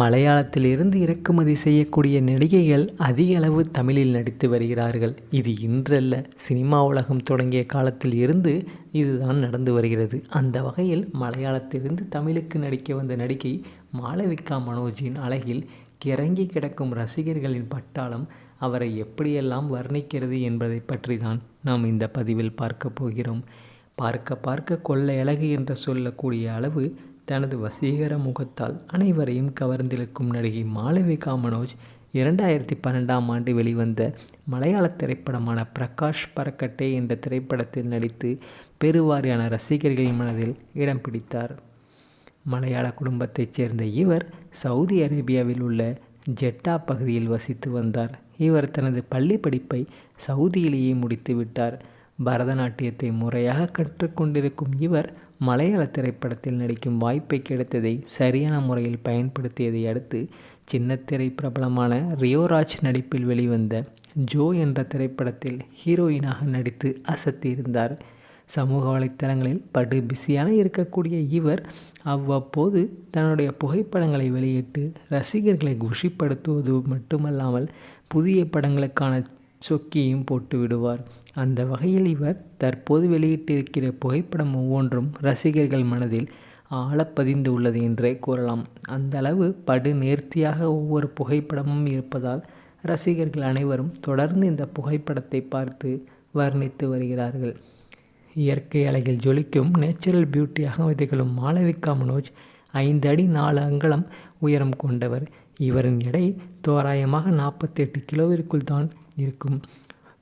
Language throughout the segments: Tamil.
மலையாளத்திலிருந்து இறக்குமதி செய்யக்கூடிய நடிகைகள் அதிக அளவு தமிழில் நடித்து வருகிறார்கள். இது இன்றல்ல. சினிமா உலகம் தொடங்கிய காலத்தில் இருந்து இதுதான் நடந்து வருகிறது. அந்த வகையில் மலையாளத்திலிருந்து தமிழுக்கு நடிக்க வந்த நடிகை மாளவிகா மனோஜின் அழகில் கிறங்கி கிடக்கும் ரசிகர்களின் பட்டாளம் அவரை எப்படியெல்லாம் வர்ணிக்கிறது என்பதை பற்றி தான் நாம் இந்த பதிவில் பார்க்க போகிறோம். பார்க்க பார்க்க கொள்ள அழகு என்று சொல்லக்கூடிய அளவு தனது வசீகர முகத்தால் அனைவரையும் கவர்ந்திழுக்கும் நடிகை மாளவிகா மனோஜ் இரண்டாயிரத்தி பன்னெண்டாம் ஆண்டு வெளிவந்த மலையாள திரைப்படமான பிரகாஷ் பரக்கட்டே என்ற திரைப்படத்தில் நடித்து பெருவாரியான ரசிகர்களின் மனதில் இடம் பிடித்தார். மலையாள குடும்பத்தைச் சேர்ந்த இவர் சவுதி அரேபியாவில் உள்ள ஜெட்டா பகுதியில் வசித்து வந்தார். இவர் தனது பள்ளி படிப்பை சவுதியிலேயே முடித்து விட்டார் பரதநாட்டியத்தை முறையாக கற்றுக்கொண்டிருக்கும் இவர் மலையாள திரைப்படத்தில் நடிக்கும் வாய்ப்பை கிடைத்ததை சரியான முறையில் பயன்படுத்தியதை அடுத்து சின்னத்திரை பிரபலமான ரியோராஜ் நடிப்பில் வெளிவந்த ஜோ என்ற திரைப்படத்தில் ஹீரோயினாக நடித்து அசத்தியிருந்தார். சமூக வலைத்தளங்களில் படு பிஸியான இருக்கக்கூடிய இவர் அவ்வப்போது தன்னுடைய புகைப்படங்களை வெளியிட்டு ரசிகர்களை குஷிப்படுத்துவது மட்டுமல்லாமல் புதிய படங்களுக்கான சொக்கியும் போட்டு விடுவார். அந்த வகையில் இவர் தற்போது வெளியிட்டிருக்கிற புகைப்படம் ஒவ்வொன்றும் ரசிகர்கள் மனதில் ஆழப்பதிந்து உள்ளது என்றே கூறலாம். அந்த அளவு படு நேர்த்தியாக ஒவ்வொரு புகைப்படமும் இருப்பதால் ரசிகர்கள் அனைவரும் தொடர்ந்து இந்த புகைப்படத்தை பார்த்து வர்ணித்து வருகிறார்கள். இயற்கை அழகில் ஜொலிக்கும் நேச்சுரல் பியூட்டியாக திகழும் மாளவிகா மனோஜ் ஐந்து அடி நாலு அங்கலம் உயரம் கொண்டவர். இவரின் எடை தோராயமாக நாற்பத்தெட்டு கிலோவிற்குள் தான் இருக்கும்.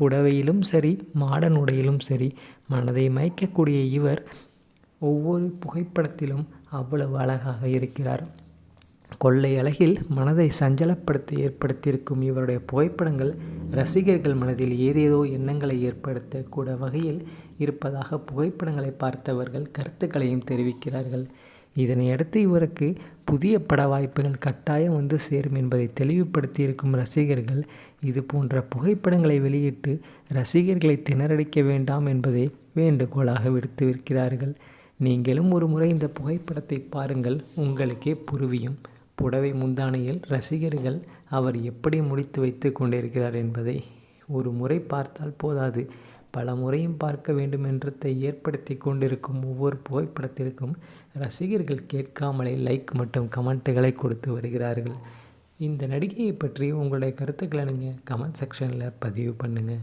புடவையிலும் சரி மாடர்ன் உடையிலும் சரி மனதை மயக்கக்கூடிய இவர் ஒவ்வொரு புகைப்படத்திலும் அவ்வளவு அழகாக இருக்கிறார். கொள்ளை அழகில் மனதை சஞ்சலப்படுத்தி ஏற்படுத்தியிருக்கும் இவருடைய புகைப்படங்கள் ரசிகர்கள் மனதில் ஏதேதோ எண்ணங்களை ஏற்படுத்தக்கூட வகையில் இருப்பதாக புகைப்படங்களை பார்த்தவர்கள் கருத்துக்களையும் தெரிவிக்கிறார்கள். இதனையடுத்து இவருக்கு புதிய பட வாய்ப்புகள் கட்டாயம் வந்து சேரும் என்பதை தெளிவுபடுத்தியிருக்கும் ரசிகர்கள் இது போன்ற புகைப்படங்களை வெளியிட்டு ரசிகர்களை திணறடிக்க வேண்டாம் என்பதை வேண்டுகோளாக விடுத்துவிருக்கிறார்கள் நீங்களும் ஒரு முறை இந்த புகைப்படத்தை பாருங்கள். உங்களுக்கே புரிவியும். புடவை முந்தானையில் ரசிகர்கள் அவர் எப்படி முடித்து வைத்து கொண்டிருக்கிறார் என்பதை ஒரு முறை பார்த்தால் போதாது. பல முறையும் பார்க்க வேண்டும் என்றதை ஏற்படுத்தி கொண்டிருக்கும் ஒவ்வொரு புகைப்படத்திற்கும் ரசிகர்கள் கேட்காமலே லைக் மற்றும் கமெண்ட்டுகளை கொடுத்து வருகிறார்கள். இந்த நடிகையை பற்றி உங்களுடைய கருத்துக்களை நீங்கள் கமெண்ட் செக்ஷனில் பதிவு பண்ணுங்கள்